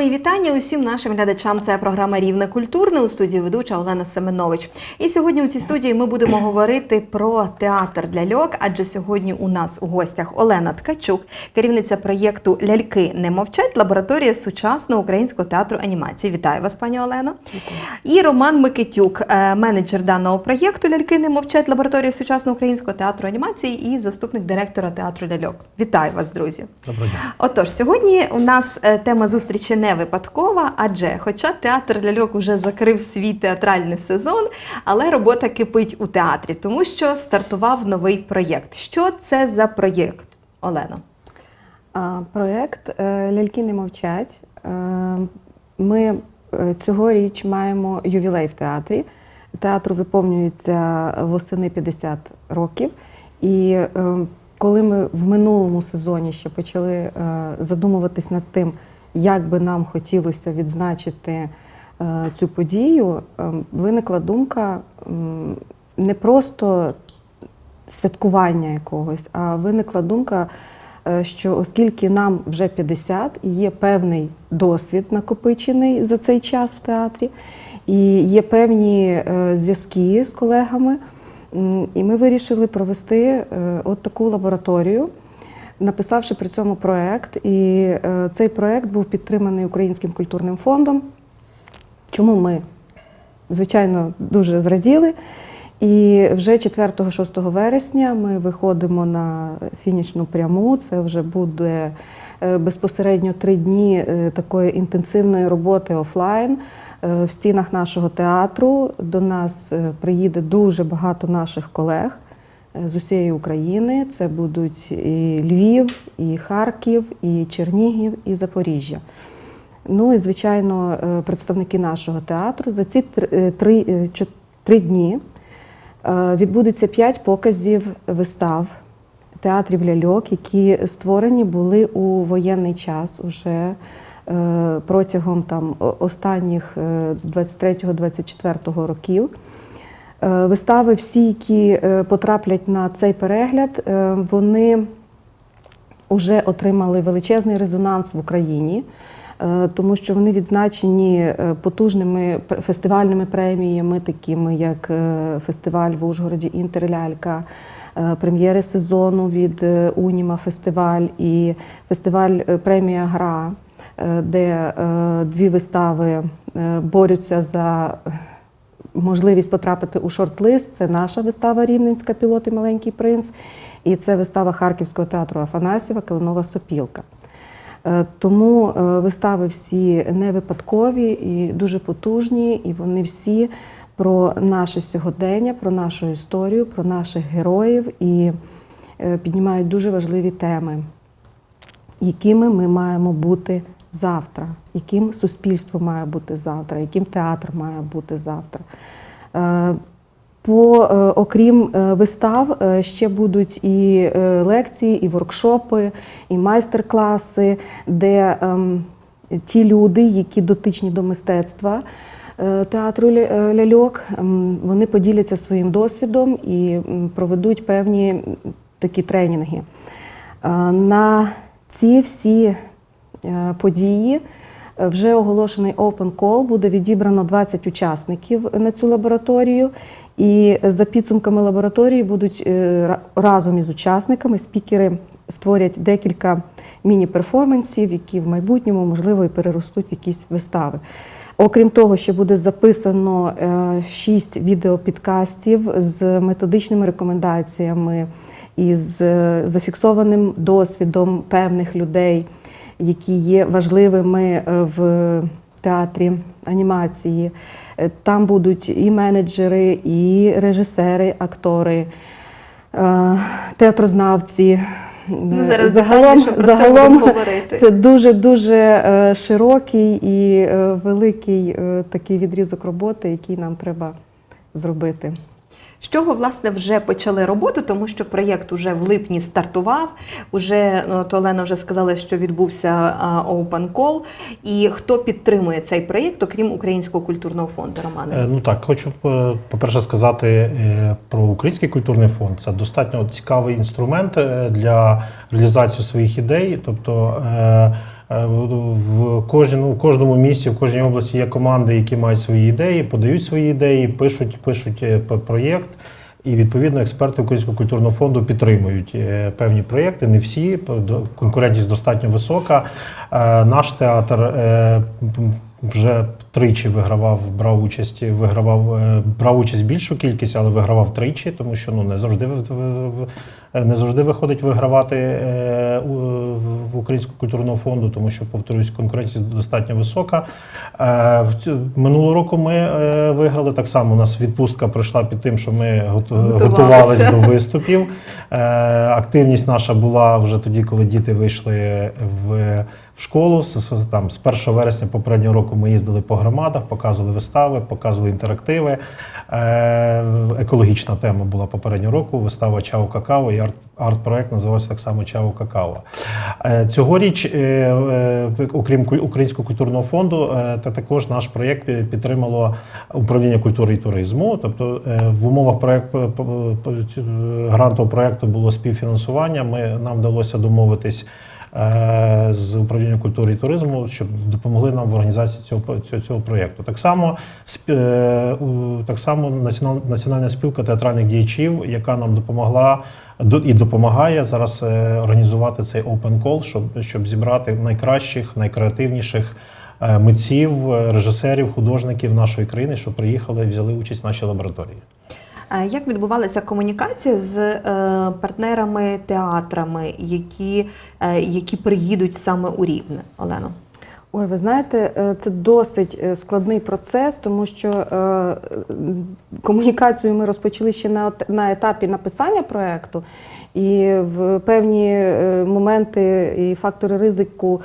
Мої вітання усім нашим глядачам. Це програма Рівне культурне у студії ведуча Олена Семенович. І сьогодні у цій студії ми будемо говорити про театр ляльок, адже сьогодні у нас у гостях Олена Ткачук, керівниця проєкту Ляльки не мовчать, лабораторія сучасного українського театру анімації. Вітаю вас, пані Олено. І Роман Микитюк, е, менеджер даного проєкту Ляльки не мовчать, лабораторія сучасного українського театру анімації і заступник директора театру ляльок. Вітаю вас, друзі. Доброго дня. Отож, сьогодні у нас е, тема зустрічі не випадкова, адже хоча театр ляльок уже закрив свій театральний сезон, але робота кипить у театрі, тому що стартував новий проєкт. Що це за проєкт, Олено? Проєкт е, Ляльки не мовчать. Е, Ми е, цьогоріч маємо ювілей в театрі. Театру виповнюється восени 50 років. І коли ми в минулому сезоні ще почали задумуватись над тим, як би нам хотілося відзначити е, цю подію, е, виникла думка не просто святкування якогось, а виникла думка, е, що оскільки нам вже 50 і є певний досвід накопичений за цей час в театрі, і є певні зв'язки з колегами, і ми вирішили провести от таку лабораторію. Написавши при цьому проект, і е, цей проект був підтриманий Українським культурним фондом. Чому ми, звичайно, дуже зраділи. І вже 4-6 вересня ми виходимо на фінішну пряму. Це вже буде е, безпосередньо три дні е, такої інтенсивної роботи офлайн. В стінах нашого театру до нас приїде дуже багато наших колег з усієї України. Це будуть і Львів, і Харків, і Чернігів, і Запоріжжя. Ну і звичайно, е, представники нашого театру за ці три, е, три, е, три дні е, відбудеться п'ять показів вистав театрів ляльок, які створені були у воєнний час уже е, протягом там останніх е, 23-24 років. Е, Вистави, всі, які е, потраплять на цей перегляд, е, вони вже отримали величезний резонанс в Україні, тому що вони відзначені потужними фестивальними преміями, такими як фестиваль в Ужгороді Інтерлялька, прем'єри сезону від Уніма фестиваль і фестиваль премія Гра, де дві вистави борються за можливість потрапити у шорт-лист. Це наша вистава Рівненська Пілот і маленький принц. І це вистава Харківського театру Афанасьєва Калинова Сопілка. Е, Тому е, вистави всі не випадкові і дуже потужні, і вони всі про наше сьогодення, про нашу історію, про наших героїв і е, піднімають дуже важливі теми, якими ми маємо бути завтра, яким суспільство має бути завтра, яким театр має бути завтра. Е, По, е, окрім е, вистав, ще будуть і лекції, і воркшопи, і майстер-класи, де ем, ті люди, які дотичні до мистецтва театру ляльок, ем, вони поділяться своїм досвідом і проведуть певні такі тренінги. На ці всі події е, вже оголошений open call, буде відібрано 20 учасників на цю лабораторію. І за підсумками лабораторії будуть е, разом із учасниками спікери створять декілька міні-перформансів, які в майбутньому, можливо, і переростуть в якісь вистави. Окрім того, ще буде записано е, шість відеопідкастів з методичними рекомендаціями і з е, зафіксованим досвідом певних людей, які є важливими е, в театрі анімації. Е, Там будуть і менеджери, і режисери, актори, е, театрознавці. Ну, зараз загалом, про це загалом говорити. це дуже дуже широкий і великий такий відрізок роботи, який нам треба зробити. З чого власне вже почали роботу, тому що проєкт уже в липні стартував. Уже ну, от Олена вже сказала, що відбувся open call. І хто підтримує цей проєкт, окрім Українського культурного фонду Романе? Е, Ну так, хочу е, по-перше сказати е, про Український культурний фонд. Це достатньо цікавий інструмент для реалізації своїх ідей. Тобто в- В кожному, у кожному місті, в кожній області є команди, які мають свої ідеї, подають свої ідеї, пишуть, пишуть е, проєкт. І відповідно експерти Українського культурного фонду підтримують е, певні проєкти. Не всі конкурентність достатньо висока. Е, Наш театр е, вже тричі вигравав, брав участь, вигравав, е, брав участь більшу кількість, але вигравав тричі, тому що ну не завжди в- в- в- не завжди виходить вигравати е, в Українського культурного фонду, тому що повторюсь, конкуренція достатньо висока. Е, Минулого року ми е, виграли так само. У нас відпустка пройшла під тим, що ми Готувалися. готувалися до виступів. Е, Активність наша була вже тоді, коли діти вийшли в, в школу. Там, з 1 вересня попереднього року ми їздили по громадах, показували вистави, показували інтерактиви. Екологічна тема була попереднього року. Вистава Чао Какао і арт, арт-проект називався так само Чао Какао. Е, Цьогоріч, е, е, окрім Українського культурного фонду, та також наш проєкт підтримало управління культури і туризму. Тобто в умовах проєкту п- п- цю- грантового проєкту було співфінансування. Ми нам вдалося домовитись. З управління культури і туризму, щоб допомогли нам в організації цього цього, цього проєкту. Так само так само національна спілка театральних діячів, яка нам допомогла до- і допомагає зараз е, організувати цей open call, щоб, щоб зібрати найкращих, найкреативніших е, митців, е, режисерів, художників нашої країни, що приїхали і взяли участь в нашій лабораторії. Як відбувалася комунікація з партнерами театрами, які, які приїдуть саме у Рівне, Олено? Ой, ви знаєте, е, це досить е, складний процес, тому що е, комунікацію ми розпочали ще на, етапі написання проєкту, і в певні моменти і фактори ризику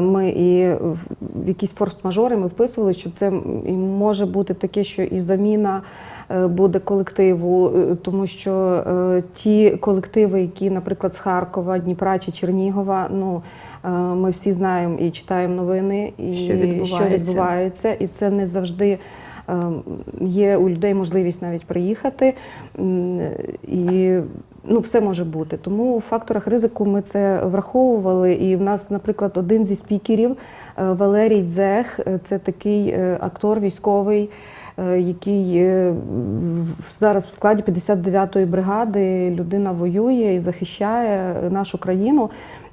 ми і в якісь форс-мажори ми вписували, що це може бути таке, що і заміна буде колективу, е, тому що е, ті колективи, які, наприклад, з Харкова, Дніпра чи Чернігова, ну е, ми всі знаємо і читаємо новини, і Що відбувається. відбувається, і це не завжди. е, Є у людей можливість навіть приїхати, і ну, все може бути. Тому у факторах ризику ми це враховували. І в нас, наприклад, один зі спікерів е, Валерій Дзех, е, це такий е, актор військовий, е, який е, зараз в складі 59-ї бригади людина воює і захищає нашу країну.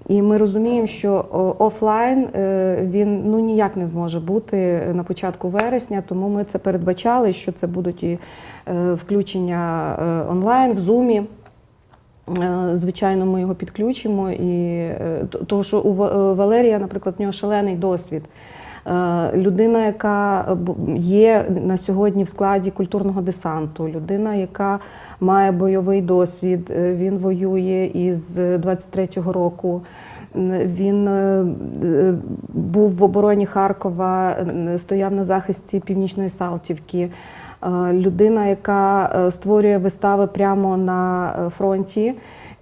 І ми розуміємо, що офлайн е, він ну ніяк не зможе бути на початку вересня, тому ми це передбачали, що це будуть і е, включення е, онлайн в зумі. Е, Звичайно, ми його підключимо. І е, того, що у Ва- е, Валерія, наприклад, в нього шалений досвід. Е, Людина, яка є на сьогодні в складі культурного десанту, людина, яка має бойовий досвід, е, він воює із 23-го року. Він е, е, був в обороні Харкова, е, стояв на захисті Північної Салтівки. Е, Людина, яка е, створює вистави прямо на е, фронті.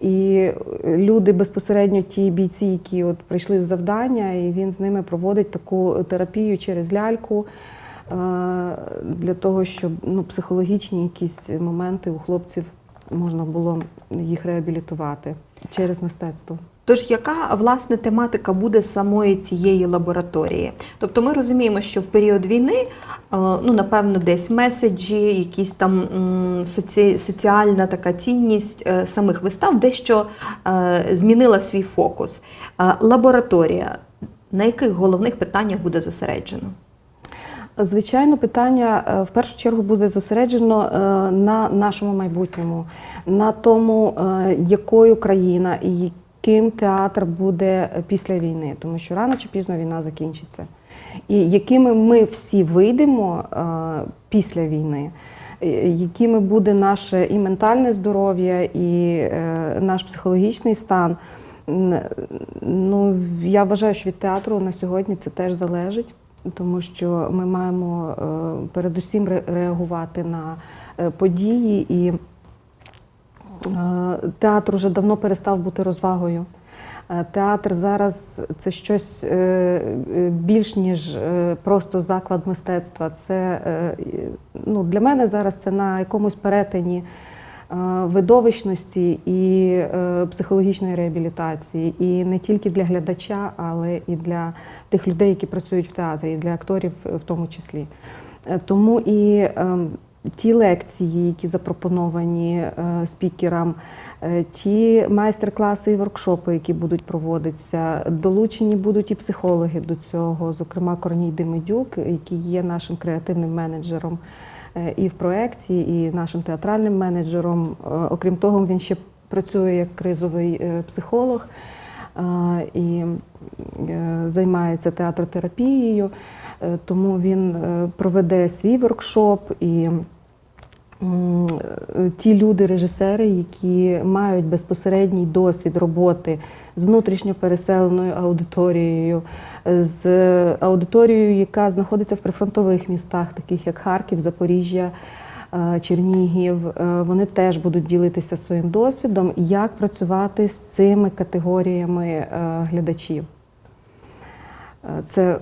І люди безпосередньо ті бійці, які от прийшли з завдання, і він з ними проводить таку терапію через ляльку е, для того, щоб ну, психологічні якісь моменти у хлопців можна було їх реабілітувати через мистецтво. Тож, яка власне тематика буде самої цієї лабораторії? Тобто, ми розуміємо, що в період війни, е, ну напевно, десь меседжі, якісь там соці... соціальна така цінність е, самих вистав, дещо е, змінила свій фокус. Лабораторія на яких головних питаннях буде зосереджена? Звичайно, питання в першу чергу буде зосереджено на нашому майбутньому, на тому, якою країна і яким театр буде після війни, тому що рано чи пізно війна закінчиться. І якими ми всі вийдемо е, після війни, е, якими буде наше і ментальне здоров'я, і е, наш психологічний стан. Ну, я вважаю, що від театру на сьогодні це теж залежить, тому що ми маємо е, передусім ре- реагувати на е, події, і театр уже давно перестав бути розвагою. Е, Театр зараз це щось е, е, більш ніж е, просто заклад мистецтва. Це е, ну, для мене зараз це на якомусь перетині видовищності і е, психологічної реабілітації, і не тільки для глядача, але і для тих людей, які працюють в театрі, і для акторів в тому числі. Е, Тому і ем, ті лекції, які запропоновані е, спікерам, е, ті майстер-класи і воркшопи, які будуть проводитися, долучені будуть і психологи до цього, зокрема Корній Демидюк, який є нашим креативним менеджером е, і в проєкті, і нашим театральним менеджером. Окрім того, він ще працює як кризовий психолог і займається театротерапією. Е, Тому він е, проведе свій воркшоп і е, ті люди, режисери, які мають безпосередній досвід роботи з внутрішньо переселеною аудиторією, з аудиторією, яка знаходиться в прифронтових містах, таких як Харків, Запоріжжя. Чернігів, вони теж будуть ділитися своїм досвідом, як працювати з цими категоріями глядачів. Це е,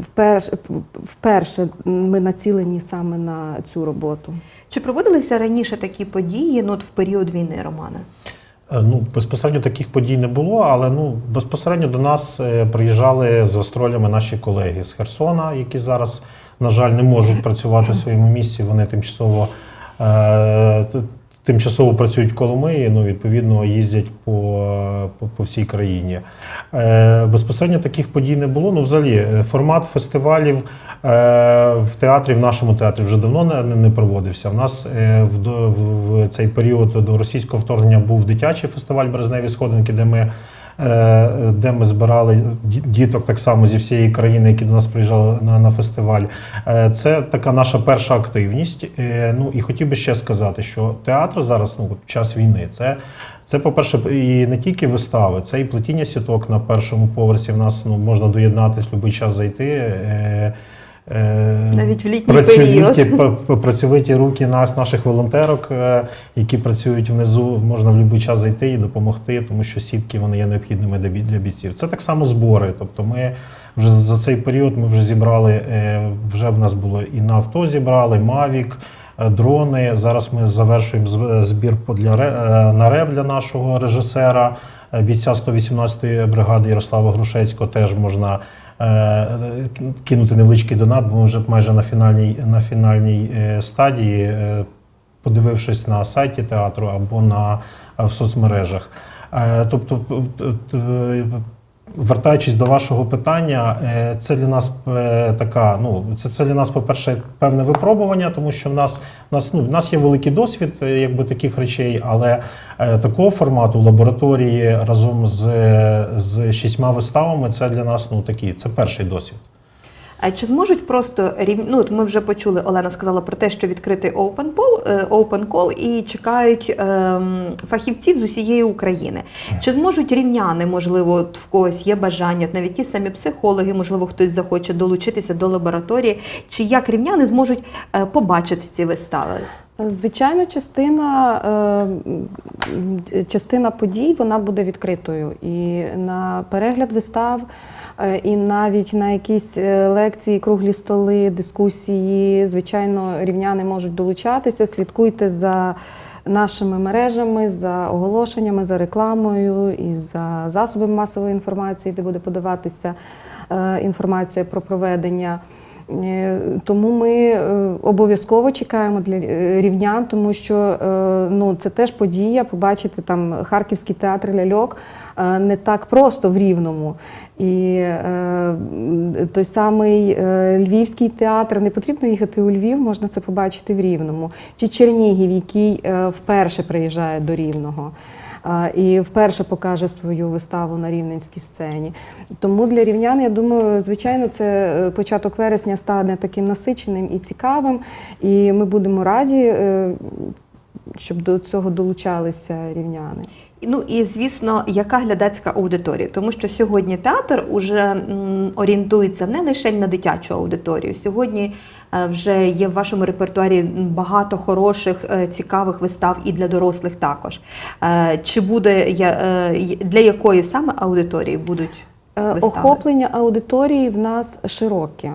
вперше, вперше ми націлені саме на цю роботу. Чи проводилися раніше такі події ну, от в період війни, Романе? Е, Ну, безпосередньо таких подій не було, але ну безпосередньо до нас е, приїжджали з гастролями наші колеги з Херсона, які зараз, на жаль, не можуть працювати в своєму місці. Вони тимчасово тимчасово працюють в Коломиї, ну відповідно їздять по, по, по всій країні. Е, безпосередньо таких подій не було. Ну, взагалі, е, формат фестивалів е, в театрі, в нашому театрі вже давно не, не проводився. У нас е, в, в, в цей період до російського вторгнення був дитячий фестиваль Березневі сходинки, де ми. Е, Де ми збирали діток так само зі всієї країни, які до нас приїжджали на, на фестиваль. Е, Це така наша перша активність. Е, Ну і хотів би ще сказати, що театр зараз, ну час війни, це це, по-перше, і не тільки вистави, це і плетіння сіток на першому поверсі. В нас ну, можна доєднатись будь-який час зайти. Е, Навіть в літній працьовиті, період. працьовиті руки нас, наших волонтерок, е, які працюють внизу, можна в будь-який час зайти і допомогти, тому що сітки вони є необхідними для бійців. Це так само збори. Тобто ми вже за цей період ми вже зібрали, е, вже в нас було і на авто зібрали, Мавік. Дрони. Зараз ми завершуємо збір для на реп для нашого режисера, бійця 118-ї бригади Ярослава Грушецького. Теж можна кинути невеличкий донат, бо ми вже майже на фінальній, на фінальній е, стадії, е, подивившись на сайті театру або на, е, в соцмережах. Е, Тобто, вертаючись до вашого питання, е, це для нас е, така. Ну це, це для нас, по-перше, певне випробування, тому що в нас в нас ну в нас є великий досвід, е, якби таких речей, але такого формату лабораторії разом з, з шістьма виставами це для нас ну такий, це перший досвід. Чи зможуть просто ну, от ми вже почули, Олена сказала про те, що відкритий open call, е, open call і чекають ем, фахівців з усієї України. Чи зможуть рівняни, можливо, от в когось є бажання, от навіть ті самі психологи, можливо, хтось захоче долучитися до лабораторії, чи як рівняни зможуть е, побачити ці вистави? Звичайно, частина, е, частина подій вона буде відкритою. І на перегляд вистав, і навіть на якісь е, лекції, круглі столи, дискусії, звичайно, рівняни можуть долучатися. Слідкуйте за нашими мережами, за оголошеннями, за рекламою і за засобами масової інформації, де буде подаватися е, інформація про проведення. Е, Тому ми е, обов'язково чекаємо для е, рівнян, тому що ну, це теж подія. Побачити там Харківський театр ляльок не так просто в Рівному. І той самий Львівський театр не потрібно їхати у Львів, можна це побачити в Рівному. Чи Чернігів, який вперше приїжджає до Рівного. І вперше покаже свою виставу на рівненській сцені. Тому для рівнян, я думаю, звичайно, це е, початок вересня стане таким насиченим і цікавим. І ми будемо раді, е, щоб до цього долучалися рівняни. Ну і звісно, яка глядацька аудиторія, тому що сьогодні театр уже орієнтується не лише на дитячу аудиторію. Сьогодні е, вже є в вашому репертуарі багато хороших, е, цікавих вистав і для дорослих також. Е, Чи буде для якої саме аудиторії будуть? Вистави. Охоплення аудиторії в нас широке.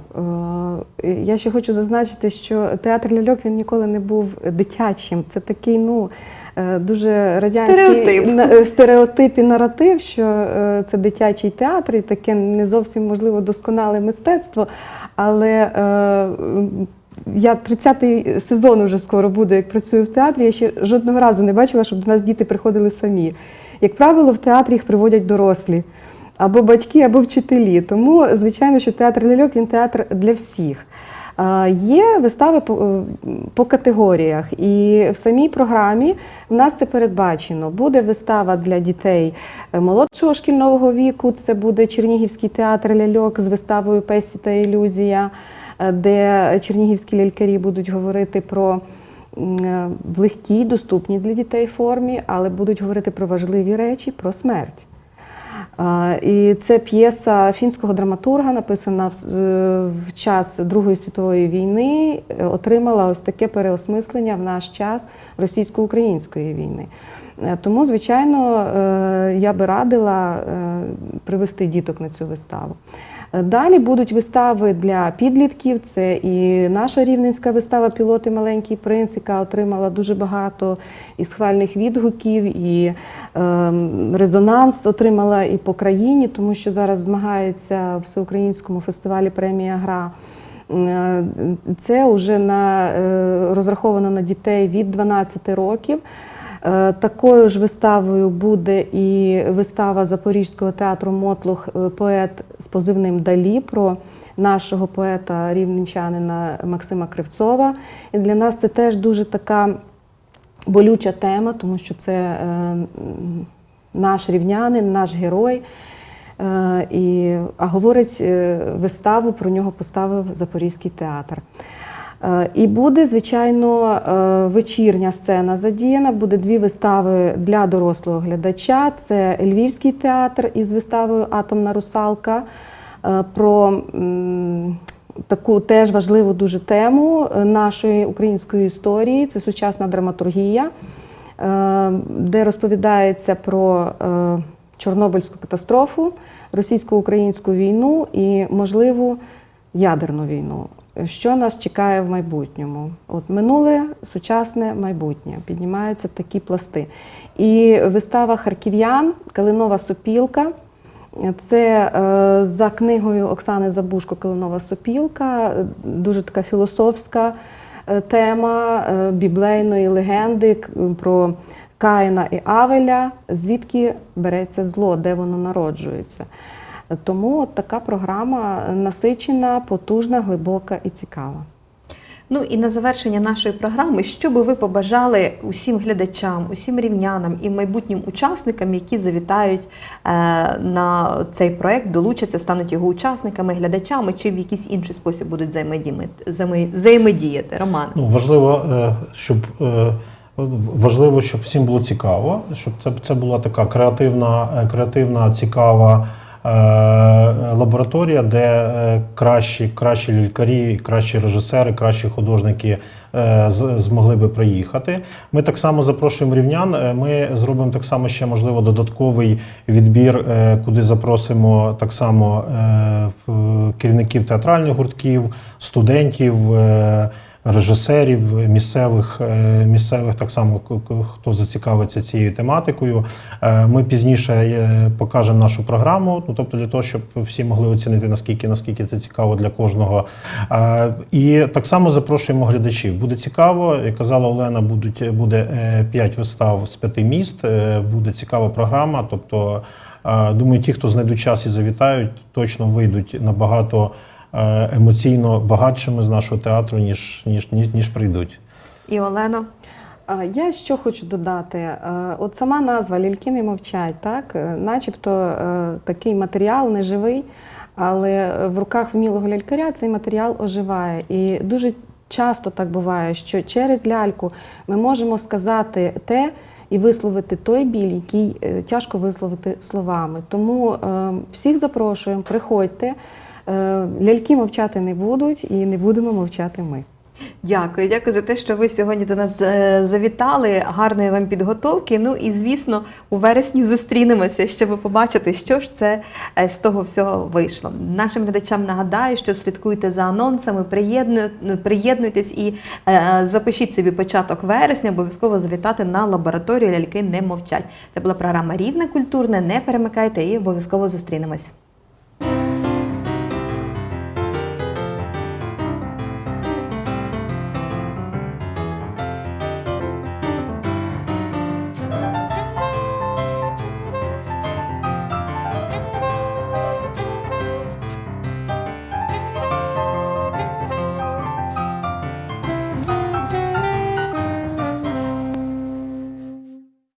Я ще хочу зазначити, що театр ляльок він ніколи не був дитячим. Це такий, ну дуже радянський Стереотип. на- е, стереотип і наратив, що е, це дитячий театр і таке не зовсім можливо досконале мистецтво. Але е, м, я 30-й сезон вже скоро буде, як працюю в театрі. Я ще жодного разу не бачила, щоб до нас діти приходили самі. Як правило, в театрі їх приводять дорослі. Або батьки, або вчителі. Тому, звичайно, що театр ляльок він театр для всіх. Є вистави по, е, категоріях, і в самій програмі в нас це передбачено. Буде вистава для дітей е, молодшого шкільного віку. Це буде Чернігівський театр ляльок з виставою Песі та ілюзія, е, де чернігівські лялькарі будуть говорити про в легкій, доступній для дітей формі, але будуть говорити про важливі речі, про смерть. І це п'єса фінського драматурга, написана в, е, час Другої світової війни, е, отримала ось таке переосмислення в наш час російсько-української війни. Е, Тому, звичайно, я би радила привести діток на цю виставу. Е, Далі будуть вистави для підлітків. Це і наша рівненська вистава Пілоти Маленький принц, яка отримала дуже багато і схвальних відгуків, і ем, резонанс отримала і по країні, тому що зараз змагається в всеукраїнському фестивалі премія Гра. Е, Це вже на, е, розраховано на дітей від 12 років. Е, Такою ж виставою буде і вистава Запорізького театру Мотлух е, поет з позивним Далі про нашого поета рівненчанина Максима Кривцова. І для нас це теж дуже така болюча тема, тому що це е, наш рівнянин, наш герой. І, а говорить виставу, про нього поставив Запорізький театр. Е, І буде, звичайно, е, вечірня сцена задіяна. Буде дві вистави для дорослого глядача. Це Львівський театр із виставою Атомна русалка е, про таку теж важливу дуже тему нашої української історії. Це сучасна драматургія, де розповідається про Чорнобильську катастрофу, російсько-українську війну і можливу ядерну війну. Що нас чекає в майбутньому? От минуле, сучасне, майбутнє піднімаються такі пласти. І вистава харків'ян, Калинова сопілка. Це е, за книгою Оксани Забушко Калинова сопілка, е, дуже така філософська е, тема біблейної легенди про Каїна і Авеля, звідки береться зло, де воно народжується. Тому от така програма насичена, потужна, глибока і цікава. Ну і на завершення нашої програми, що би ви побажали усім глядачам, усім рівнянам і майбутнім учасникам, які завітають е, на цей проект, долучаться, стануть його учасниками, глядачами, чи в якийсь інший спосіб будуть взаємодіяти, взаємодіяти? Роман. Ну, важливо, е, щоб е, важливо, щоб всім було цікаво, щоб це, це була така креативна, креативна, цікава лабораторія, де е, кращі, кращі лікарі, кращі режисери, кращі художники е, змогли би приїхати. Ми так само запрошуємо рівнян. Е, Ми зробимо так само ще можливо додатковий відбір, е, куди запросимо так само е, керівників театральних гуртків, студентів. Режисерів місцевих, е, місцевих так само хто зацікавиться цією тематикою. Е, Ми пізніше е, покажемо нашу програму, ну тобто для того, щоб всі могли оцінити наскільки наскільки це цікаво для кожного. І так само запрошуємо глядачів. Буде цікаво, як казала Олена, будуть буде 5 вистав з п'яти міст. Буде цікава програма. Тобто, думаю, ті, хто знайдуть час і завітають, точно вийдуть набагато емоційно багатшими з нашого театру, ніж, ніж, ніж, ніж прийдуть. І Олено. А, Я що хочу додати? Е, От сама назва Ляльки не мовчать, так? Е, Начебто е, такий матеріал неживий, але в руках вмілого лялькаря цей матеріал оживає. І дуже часто так буває, що через ляльку ми можемо сказати те і висловити той біль, який е, тяжко висловити словами. Тому е, всіх запрошуємо, приходьте. Е, Ляльки мовчати не будуть і не будемо мовчати ми. Дякую, дякую за те, що ви сьогодні до нас е, завітали. Гарної вам підготовки. Ну і звісно, у вересні зустрінемося, щоб побачити, що ж це е, з того всього вийшло. Нашим глядачам нагадаю, що слідкуйте за анонсами, приєднуйтесь і запишіть собі початок вересня, обов'язково завітати на лабораторію ляльки не мовчать. Це була програма Рівне культурне. Не перемикайте і обов'язково зустрінемось.